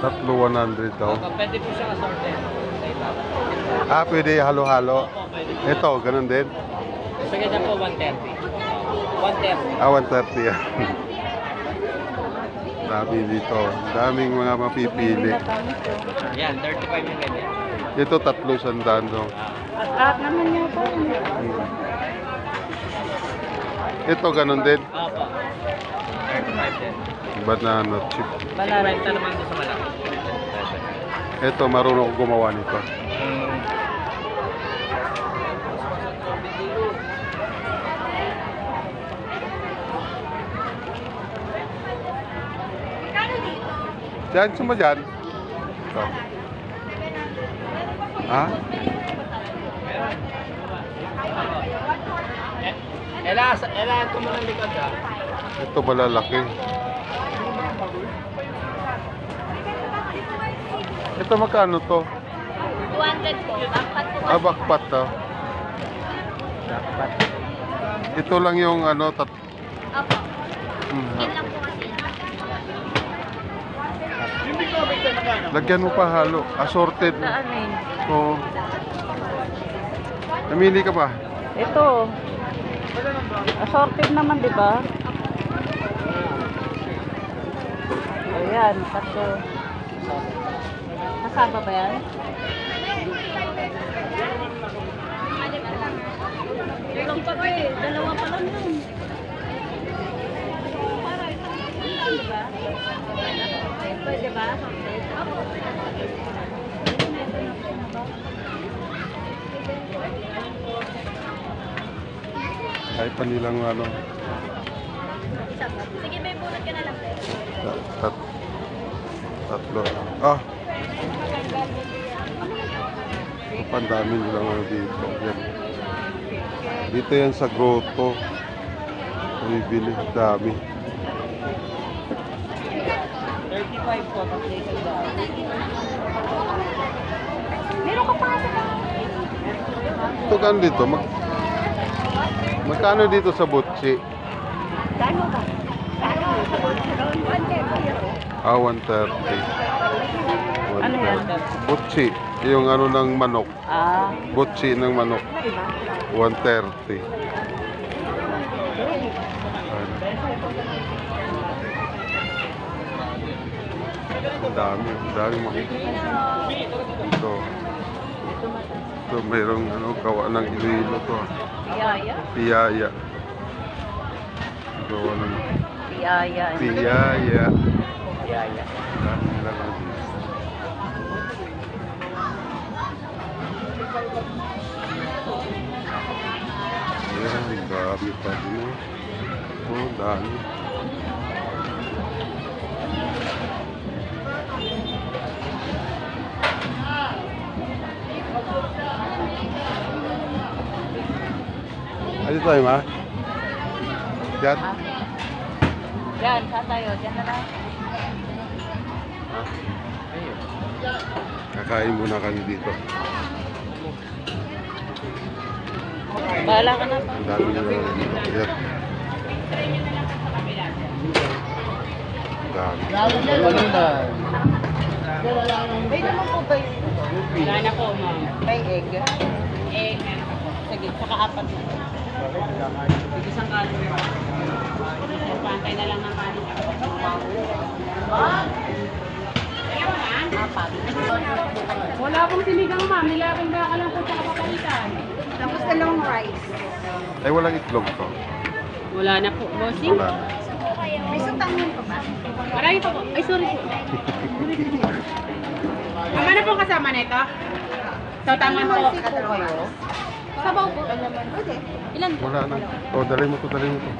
Tatlo 100 daw. Opo, pwede po siya assorted. Ah, pwede halo-halo. Opo, pwede. Ito, ganun din. Sa ganyan po, 130. 130. Ah, 130 yan. Dami dito. Daming mga mapipili. Yan, 35 yung ganyan. Ito tatlo sandaan daw. At naman niya po. Hmm. Ito ganun din. Opo. 35 din. Banana chip. Banarenta naman doon sa malaki. Ito, marunong gumawa nito. Diyan, ba dyan? Ito. Ha? Ela, ela, ito mo ng likod ha. Ito malalaki. Ito magkano to? 200 po. Angkat po. Ah, backpat to. Ito lang yung ano, tat... Opo. Hmm. Yun lang po kasi. Lagyan mo pa halo. Assorted. Saan eh? Oo. Namili ka ba? Ito. Assorted naman, di ba? Ayan, tatlo. Kasama ba yan? Ilang pa eh. Dalawa pa lang yun. Diba? Pwede ba? Kahit pa nilang ano. Sige, may bunot ka na lang. Tat, tat, tatlo. Ah! Pandami nilang ano dito. Yan. Dito yan sa grotto. Bibili. Dami. 35 po. Meron ka pa ito Ito kan dito. Mag, magkano dito sa butchi? Gano ba? Gano? Ah, 130. Ano yan? Butchi. Yung ano ng manok. Ah, Butchi ng manok. 130. Ang dami, ang dami makikita. Ito. Ito, mayroong ano, gawa ng Iloilo to. ah. piyaya. Piyaya. Gawa ng Piyaya. piyaya. Dito. Ayan, ang dami pa din. oh. Dami. Ano tayo, ma? Yan? Ah. Yan, saan tayo? Diyan na lang. Kakain muna kami dito. Bahala ka na pa. Ang dami nila lang dito. Yan. Ang dami. May naman po ba yun? Wala na po, ma'am. May egg. Po. Sige, saka apat na. Isang kanin. Pantay na lang ng kanin. Wala pong sinigang ma'am, nilabing baka lang po tsaka papalitan. Tapos dalawang rice. Ay, walang itlog to. Wala na po, bossing. Wala. May sutangin pa ba? Marami pa po. Ay, sorry po. Ang ano pong kasama nito? So, tama po. po? Sabaw po. Ilan po? Wala na. O, dali mo to, dali mo to.